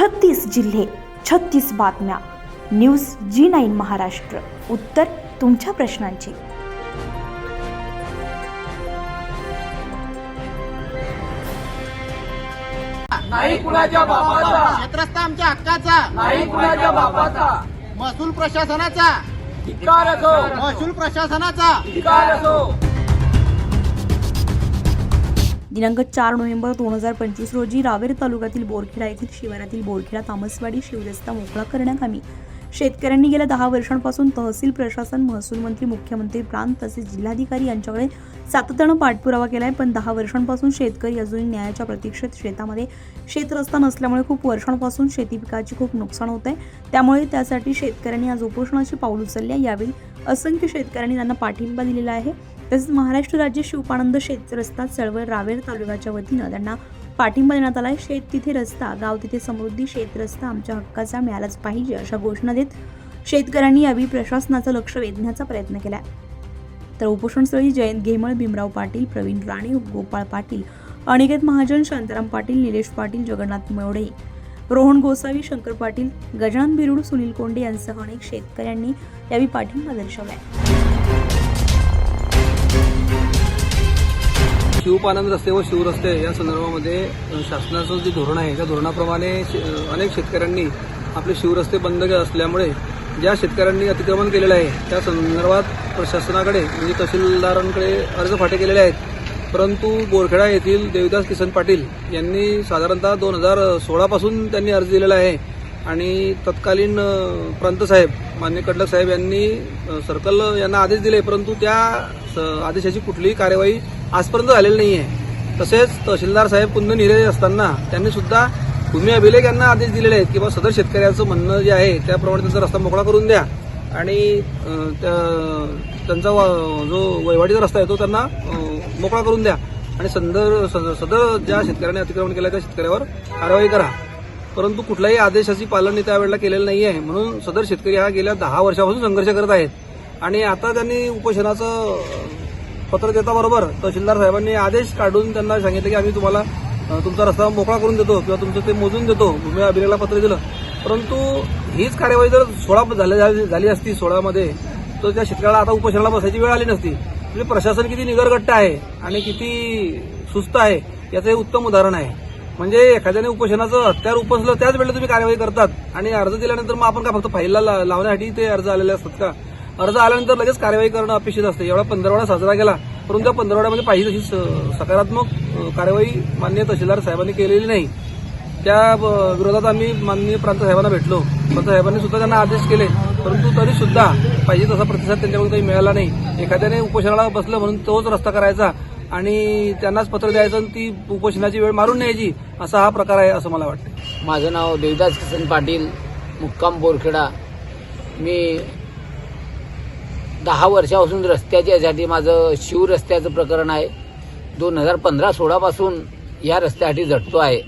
छत्तीस जिल्हे छत्तीस बातम्या. News G nine Maharashtra. उत्तर तुमच्या प्रश्नांची. नाही कुणाच्या बापाचा. क्षेत्रस्थ आमच्या हक्काचा. नाही कुणाच्या बापाचा. महसूल प्रशासनाचा. धिक्कार असो. महसूल प्रशासनाचा. धिक्कार असो. दिनांक चार नोव्हेंबर दोन हजार पंचवीस रोजी रावेर तालुक्यातील बोरखेडा येथील शिवारातील बोरखेडा तामसवाडी शिवरस्ता मोकळा करण्याकामी शेतकऱ्यांनी गेल्या दहा वर्षांपासून तहसील प्रशासन महसूल मंत्री मुख्यमंत्री प्रांत तसेच जिल्हाधिकारी यांच्याकडे सातत्यानं पाठपुरावा केलाय. पण दहा वर्षांपासून शेतकरी अजून न्यायाच्या प्रतीक्षेत शेतामध्ये शेतरस्ता नसल्यामुळे खूप वर्षांपासून शेती पिकाची खूप नुकसान होत आहे त्यामुळे त्यासाठी शेतकऱ्यांनी आज उपोषणाची पाऊल उचलली आहे. यावेळी असंख्य शेतकऱ्यांनी त्यांना पाठिंबा दिलेला आहे. तसेच महाराष्ट्र राज्य शिवपानंद शेत रस्ता चळवळ रावेर तालुक्याच्या वतीनं त्यांना पाठिंबा देण्यात आला आहे शेत तिथे रस्ता गाव तिथे समृद्धी शेत रस्ता आमच्या हक्काचा मिळालाच पाहिजे अशा घोषणा देत शेतकऱ्यांनी यावेळी प्रशासनाचं लक्ष वेधण्याचा प्रयत्न केला तर उपोषणस्थळी जयंत घेमळ भीमराव पाटील प्रवीण राणे गोपाळ पाटील अनिकेत महाजन शांताराम पाटील निलेश पाटील जगन्नाथ मेवडे रोहन गोसावी शंकर पाटील गजानन बिरुड सुनील कोंडे यांसह अनेक शेतकऱ्यांनी यावेळी पाठिंबा आहे शिवपानंद रस्ते व शिवरस्ते या संदर्भामध्ये शासनाचं जे धोरण आहे त्या धोरणाप्रमाणे शे- अनेक शेतकऱ्यांनी आपले शिवरस्ते बंद असल्यामुळे ज्या शेतकऱ्यांनी अतिक्रमण केलेलं आहे त्या संदर्भात प्रशासनाकडे म्हणजे तहसीलदारांकडे अर्ज फाटे केलेले आहेत. परंतु बोरखेडा येथील देविदास किसन पाटील यांनी साधारणतः दोन हजार सोळापासून त्यांनी अर्ज दिलेला आहे. आणि तत्कालीन प्रांतसाहेब मान्य कडलक साहेब यांनी सर्कल यांना आदेश दिले परंतु त्या स- आदेशाची कुठलीही कार्यवाही आजपर्यंत झालेली नाही आहे तसेच तहसीलदार साहेब कुंद निरे असताना त्यांनी सुद्धा भूमी अभिलेख यांना आदेश दिलेले आहेत की बा सदर शेतकऱ्याचं म्हणणं जे आहे त्याप्रमाणे त्यांचा रस्ता मोकळा करून द्या. आणि त्या- त्यांचा वा- जो वहिवाटीचा रस्ता आहे तो त्यांना मोकळा करून द्या. आणि संदर सद- सदर ज्या शेतकऱ्याने अतिक्रमण केलं त्या शेतकऱ्यावर कारवाई करा. परंतु कुठल्याही आदेशाची पालन त्यावेळेला केलेलं नाही आहे. म्हणून सदर शेतकरी हा गेल्या दहा वर्षापासून संघर्ष करत आहेत. आणि आता त्यांनी उपोषणाचं पत्र पत्र देताबरोबर तहसीलदार साहेबांनी आदेश काढून त्यांना सांगितलं की आम्ही तुम्हाला तुमचा रस्ता मोकळा करून देतो किंवा तुमचं ते मोजून देतो. भूमी अभिनयाला पत्र दिलं. परंतु हीच कार्यवाही जर सोळा झाली- झाली असती सोळामध्ये तर त्या शेतकऱ्याला आता उपोषणाला बसायची वेळ आली नसती. म्हणजे प्रशासन किती निगरगट्ट आहे आणि किती सुस्त आहे याचं हे उत्तम उदाहरण आहे. म्हणजे एखाद्याने उपोषणाचं हत्यार उपसलं त्याच वेळेला तुम्ही कार्यवाही करतात. आणि अर्ज दिल्यानंतर मग आपण का फक्त फाईलला ला- लावण्यासाठी ते अर्ज आलेले असतात का? अर्ज आल्यानंतर लगेच कार्यवाही करणं अपेक्षित असते. एवढा पंधरवडा साजरा केला परंतु त्या पंधरवड्यामध्ये पाहिजे तशी स- सकारात्मक कार्यवाही माननीय तहसीलदार साहेबांनी केलेली नाही. त्या विरोधात आम्ही माननीय प्रांत साहेबांना भेटलो. प्रांत साहेबांनी सुद्धा त्यांना आदेश केले परंतु तरी सुद्धा पाहिजे तसा प्रतिसाद त्यांच्याकडून काही मिळाला नाही. एखाद्याने उपोषणाला बसलं म्हणून तोच रस्ता करायचा आणि त्यांनाच पत्र द्यायचं आणि ती उपोषणाची वेळ मारून न्यायची असा हा प्रकार आहे असं मला वाटतं माझं नाव देवदास किसन पाटील मुक्काम बोरखेडा. मी दहा वर्षापासून रस्त्याच्यासाठी माझं शिव रस्त्याचं प्रकरण आहे. दोन हजार पंधरा सोळापासून या रस्त्यासाठी झटतो आहे.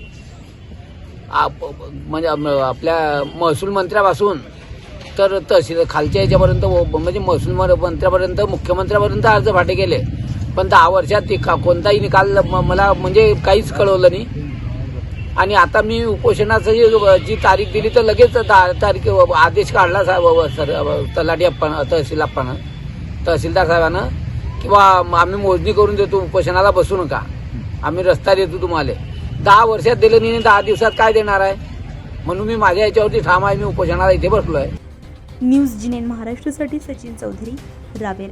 आप- म्हणजे आपल्या महसूल मंत्र्यापासून तर तहसील खालच्या याच्यापर्यंत व- म्हणजे महसूल मंत्र्यापर्यंत मुख्यमंत्र्यापर्यंत अर्ज फाटे केले. पण दहा वर्षात ते का- कोणताही निकाल म- मला म्हणजे काहीच कळवलं नाही. आणि आता मी उपोषणाचं जी जी तारीख दिली तर लगेच ता- तारीख आदेश काढला साहेब सर तलाठी अप्पा तहसील अप्पानं. तहसीलदार साहेबानं किंवा आम्ही मोजणी करून देतो उपोषणाला बसू नका. आम्ही रस्ता देतो तुम्हाला. दहा वर्षात दिलं नाही दहा दिवसात काय देणार आहे? म्हणून मी माझ्या याच्यावरती ठाम आहे मी उपोषणाला इथे बसलो आहे न्यूज जिनेन महाराष्ट्रासाठी सचिन चौधरी रावेर.